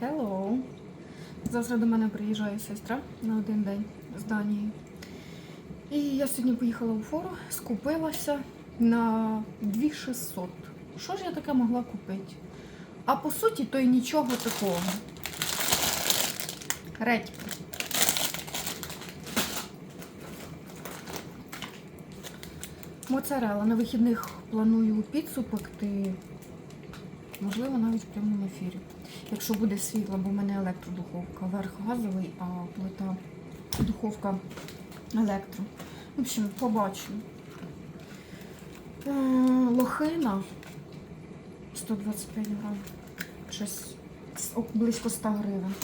Hello. Завтра до мене приїжджає сестра на один день з Данії. І я сьогодні поїхала у фору, скупилася на 2600. Що ж я таке могла купити? А по суті, то й нічого такого. Редька. Моцарела. На вихідних планую піцу пекти. Можливо, навіть в прямому ефірі. Якщо буде світло, бо в мене електродуховка. Верх газовий, а плита духовка електро. В общем, побачимо. Е, Лохина 125 грам. Щось близько 100 гривень.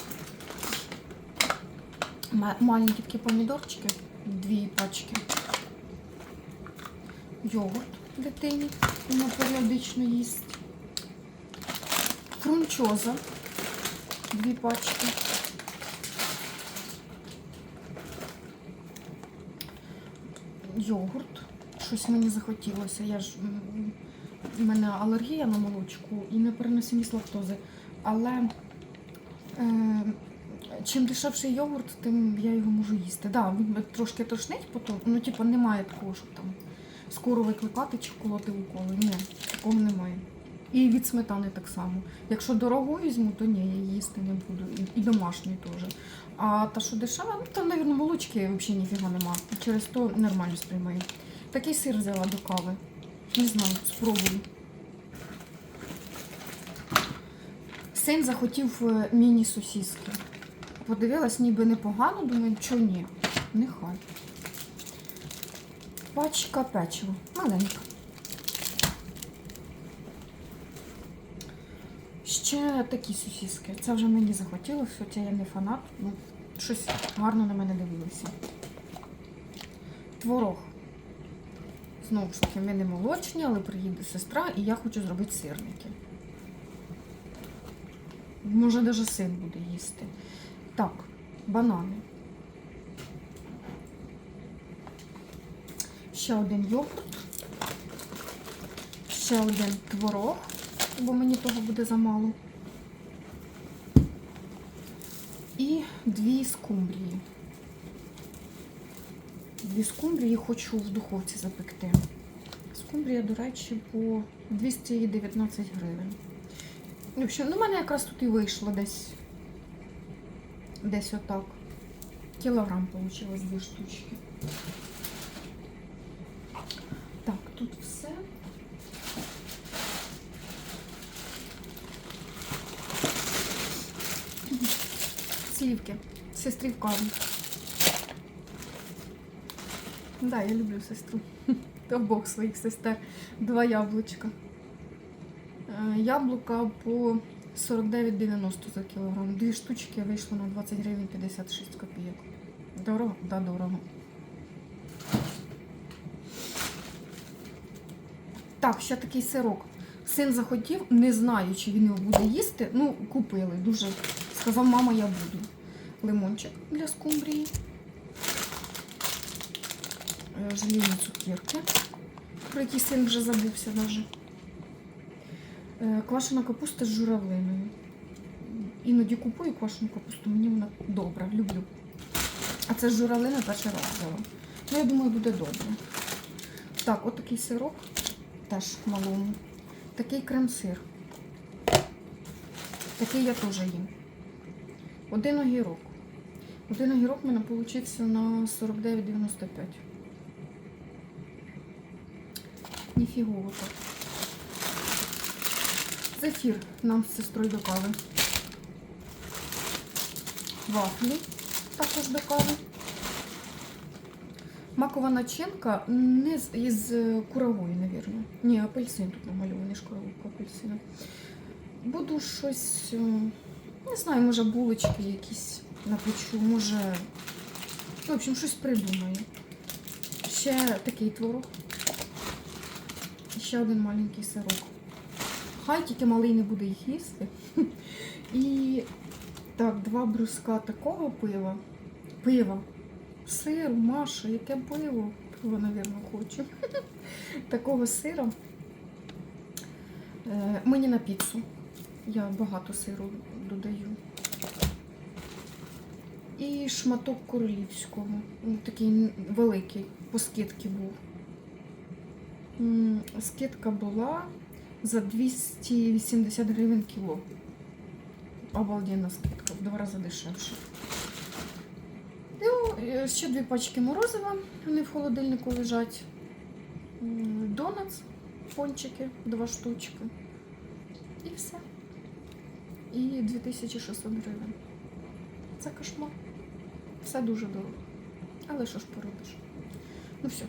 Маленькі такі помідорчики, дві пачки. Йогурт дитині, вона періодично їсть. Фрунчоза, дві пачки. Йогурт. Щось мені захотілося. Я ж в мене алергія на молочку і непереносимість лактози. Але е, чим дешевший йогурт, тим я його можу їсти. Да, він трошки тошнить, потім, ну, типу, немає такого, щоб там скоро викликати чи колоти уколи. Ні, такого немає. І від сметани так само. Якщо дорогу візьму, то ні, я їсти не буду. І, і домашню теж. А та, що дешева, ну там, мабуть, молочки взагалі ніфіга нема. Через то нормально сприймаю. Такий сир взяла до кави. Не знаю, спробую. Син захотів е, міні-сосіски. Подивилась, ніби непогано, думаю, що ні. Нехай. Пачка печива. Маленька. Ще такі сосіски. Це вже мені захотілося, хоча я не фанат. Ну, щось гарно на мене дивилося. Творог. Знову ж таки, ми не молочні, але приїде сестра і я хочу зробити сирники. Може, навіть син буде їсти. Так, банани. Ще один йогурт. Ще один творог, бо мені того буде замало. І дві скумбрії. Дві скумбрії хочу в духовці запекти. Скумбрія, до речі, по 219 гривень. В ну, в мене якраз тут і вийшло десь. Десь отак. Кілограм вийшло дві штучки. Так, тут все. Слівки. Сестрі в каву. Да, я люблю сестру. Обох своїх сестер. Два яблучка. Е, Яблука по 49,90 за кілограм. Дві штучки вийшло на 20 гривень 56 копійок. Дорого? Да, дорого. Так, ще такий сирок. Син захотів, не знаю, чи він його буде їсти. Ну, купили. Дуже сказав, мама, я буду. Лимончик для скумбрії. Е, Желейні цукерки, про які син вже забувся навіть. Е, Квашена капуста з журавлиною. Іноді купую квашену капусту, мені вона добра, люблю. А це з журавлини перший раз взяла. Ну, я думаю, буде добре. Так, от такий сирок, теж малому. Такий крем-сир. Такий я теж їм. Один огірок. Один огірок в мене получився на 49,95. Ніфігово так. Зефір нам з сестрою до кави. Вафлі також до кави. Макова начинка не з, із е, курової, мабуть. Ні, апельсин тут намальований ж коровка апельсина. Буду щось, е, не знаю, може булочки якісь напечу, може. В общем, щось придумаю. Ще такий творог. Ще один маленький сирок. Хай тільки малий не буде їх їсти. І так, два бруска такого пива. Пива. Сиру, Маша, яке пиво? Пиво, напевно, хочу. Такого сира. Е, Мені на піцу. Я багато сиру додаю. І шматок королівського. Такий великий, по скидці був. Скидка була за 280 гривень кіло. Обалденна скидка, в два рази дешевше. Ну, е, ще дві пачки морозива, вони в холодильнику лежать. Донатс, пончики, два штучки. І все. І 2600 гривень. Це кошмар. Все дуже довго. Але що ж поробиш? Ну все,